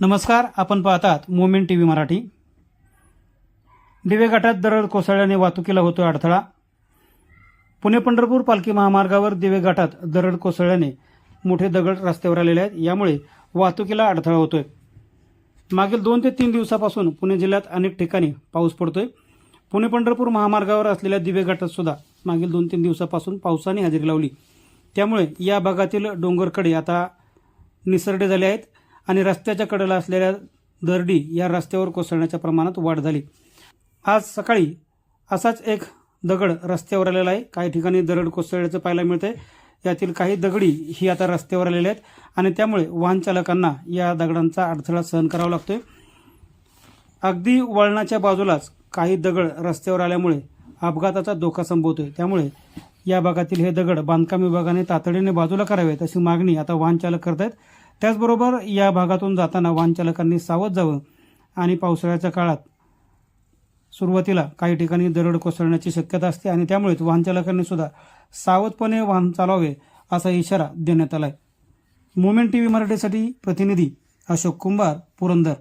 नमस्कार आपण पाहतात मोमेंट टी व्ही मराठी. दिवे घाटात दरड कोसळल्याने वाहतुकीला होतो अडथळा. पुणे पंढरपूर पालखी महामार्गावर दिवे घाटात दरड कोसळल्याने मोठे दगड रस्त्यावर आलेले आहेत. यामुळे वाहतुकीला अडथळा होतोय. मागील दोन ते तीन दिवसापासून पुणे जिल्ह्यात अनेक ठिकाणी पाऊस पडतोय. पुणे पंढरपूर महामार्गावर असलेल्या दिवे घाटात सुद्धा मागील दोन तीन दिवसापासून पावसाने हजेरी लावली. त्यामुळे या भागातील डोंगरकडे आता निसरडे झाले आहेत. आणि रस्त्याच्या कडेला असलेल्या दरडी या रस्त्यावर कोसळण्याच्या प्रमाणात वाढ झाली. आज सकाळी असाच एक दगड रस्त्यावर आलेला आहे. काही ठिकाणी दरड कोसळल्याचं पाहायला मिळतंय. यातील काही दगडी ही आता रस्त्यावर आलेल्या आहेत आणि त्यामुळे वाहन चालकांना या दगडांचा अडथळा सहन करावा लागतोय. अगदी वळणाच्या बाजूलाच काही दगड रस्त्यावर आल्यामुळे अपघाताचा धोका संभवतोय. त्यामुळे या भागातील हे दगड बांधकाम विभागाने तातडीने बाजूला करावेत अशी मागणी आता वाहन चालक करत आहेत त्याचबरोबर या भागातून जाताना वाहनचालकांनी सावध जावं आणि पावसाळ्याच्या काळात सुरुवातीला काही ठिकाणी दरड कोसळण्याची शक्यता असते आणि त्यामुळेच वाहनचालकांनी सुद्धा सावधपणे वाहन चालवावे असा इशारा देण्यात आला आहे मोमेंट टीव्ही मराठीसाठी प्रतिनिधी अशोक कुंभार पुरंदर.